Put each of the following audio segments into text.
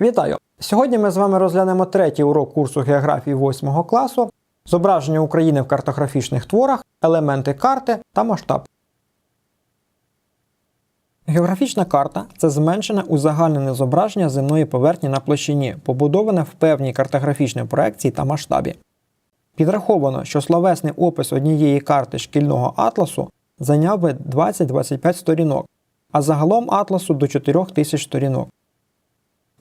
Вітаю! Сьогодні ми з вами розглянемо третій урок курсу географії 8 класу, зображення України в картографічних творах, елементи карти та масштаб. Географічна карта це зменшене узагальнене зображення земної поверхні на площині, побудоване в певній картографічній проекції та масштабі. Підраховано, що словесний опис однієї карти шкільного атласу зайняв би 20-25 сторінок, а загалом атласу до 4000 сторінок.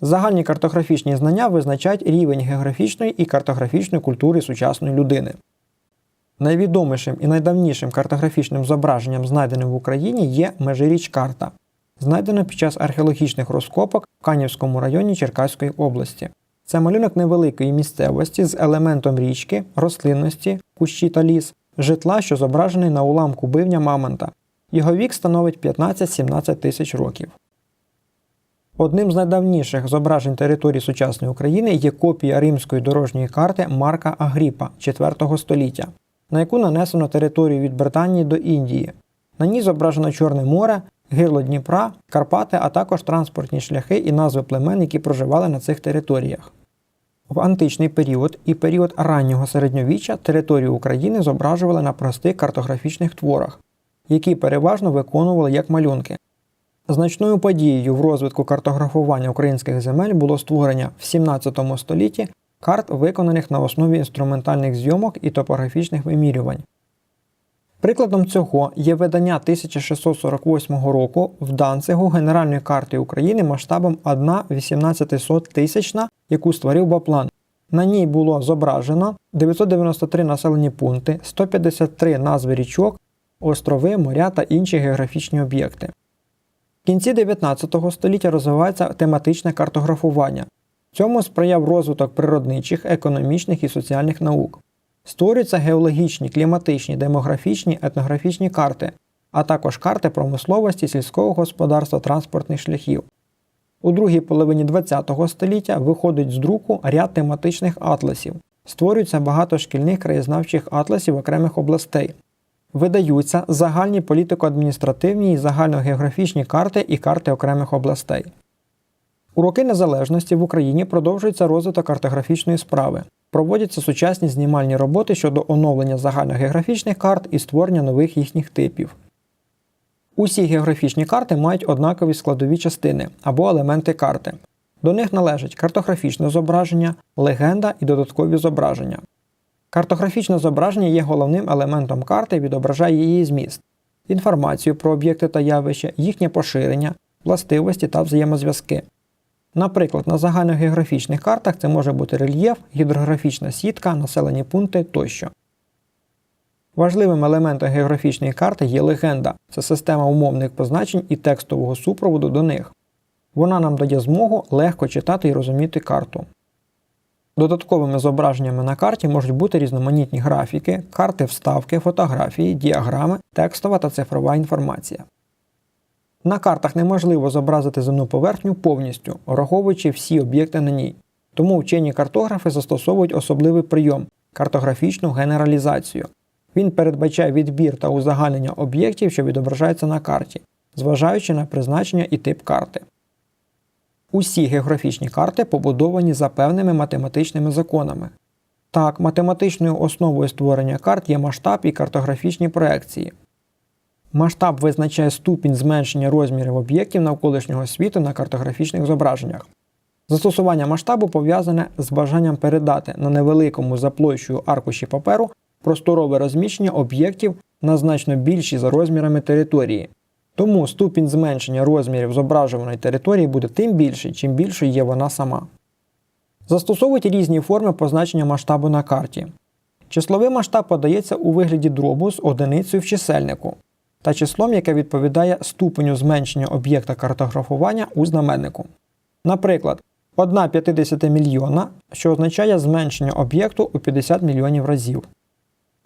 Загальні картографічні знання визначають рівень географічної і картографічної культури сучасної людини. Найвідомішим і найдавнішим картографічним зображенням, знайденим в Україні, є межиріч карта, знайдена під час археологічних розкопок в Канівському районі Черкаської області. Це малюнок невеликої місцевості з елементом річки, рослинності, кущі та ліс, житла, що зображений на уламку бивня Мамонта. Його вік становить 15-17 тисяч років. Одним з найдавніших зображень території сучасної України є копія римської дорожньої карти Марка Агріпа IV століття, на яку нанесено територію від Британії до Індії. На ній зображено Чорне море, гирло Дніпра, Карпати, а також транспортні шляхи і назви племен, які проживали на цих територіях. В античний період і період раннього середньовіччя територію України зображували на простих картографічних творах, які переважно виконували як малюнки. Значною подією в розвитку картографування українських земель було створення в 17 столітті карт, виконаних на основі інструментальних зйомок і топографічних вимірювань. Прикладом цього є видання 1648 року в Данцигу Генеральної карти України масштабом 1 тисячна, яку створив Баплан. На ній було зображено 993 населені пункти, 153 назви річок, острови, моря та інші географічні об'єкти. Кінці 19 століття розвивається тематичне картографування. Цьому сприяв розвиток природничих, економічних і соціальних наук. Створюються геологічні, кліматичні, демографічні, етнографічні карти, а також карти промисловості, сільського господарства, транспортних шляхів. У другій половині ХХ століття виходить з друку ряд тематичних атласів. Створюється багато шкільних краєзнавчих атласів окремих областей. Видаються загальні політико-адміністративні і загальногеографічні карти і карти окремих областей. У роки незалежності в Україні продовжується розвиток картографічної справи. Проводяться сучасні знімальні роботи щодо оновлення загальногеографічних карт і створення нових їхніх типів. Усі географічні карти мають однакові складові частини або елементи карти. До них належать картографічне зображення, легенда і додаткові зображення. Картографічне зображення є головним елементом карти і відображає її зміст, інформацію про об'єкти та явища, їхнє поширення, властивості та взаємозв'язки. Наприклад, на загальногеографічних картах це може бути рельєф, гідрографічна сітка, населені пункти тощо. Важливим елементом географічної карти є легенда це система умовних позначень і текстового супроводу до них. Вона нам дає змогу легко читати і розуміти карту. Додатковими зображеннями на карті можуть бути різноманітні графіки, карти вставки, фотографії, діаграми, текстова та цифрова інформація. На картах неможливо зобразити земну поверхню повністю, враховуючи всі об'єкти на ній. Тому вчені картографи застосовують особливий прийом картографічну генералізацію. Він передбачає відбір та узагальнення об'єктів, що відображаються на карті, зважаючи на призначення і тип карти. Усі географічні карти побудовані за певними математичними законами. Так, математичною основою створення карт є масштаб і картографічні проекції. Масштаб визначає ступінь зменшення розмірів об'єктів навколишнього світу на картографічних зображеннях. Застосування масштабу пов'язане з бажанням передати на невеликому за площею аркуші паперу просторове розміщення об'єктів на значно більші за розмірами території. Тому ступінь зменшення розмірів зображуваної території буде тим більший, чим більшою є вона сама. Застосовують різні форми позначення масштабу на карті. Числовий масштаб подається у вигляді дробу з одиницею в чисельнику та числом, яке відповідає ступеню зменшення об'єкта картографування у знаменнику. Наприклад, 1 50 мільйона, що означає зменшення об'єкту у 50 мільйонів разів.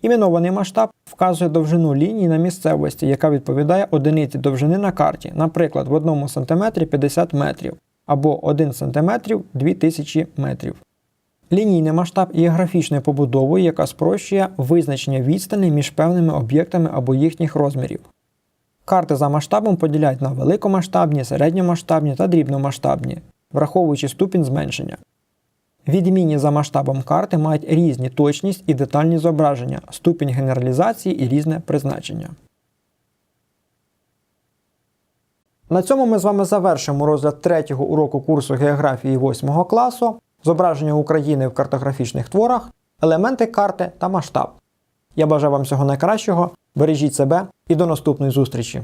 Іменований масштаб вказує довжину лінії на місцевості, яка відповідає одиниці довжини на карті, наприклад, в 1 см 50 метрів або 1 см 2000 метрів. Лінійний масштаб є графічною побудовою, яка спрощує визначення відстані між певними об'єктами або їхніх розмірів. Карти за масштабом поділяють на великомасштабні, середньомасштабні та дрібномасштабні. враховуючи ступінь зменшення. Відмінні за масштабом карти мають різні точність і детальні зображення, ступінь генералізації і різне призначення. На цьому ми з вами завершимо розгляд третього уроку курсу географії 8 класу, зображення України в картографічних творах, елементи карти та масштаб. Я бажаю вам всього найкращого, бережіть себе і до наступної зустрічі!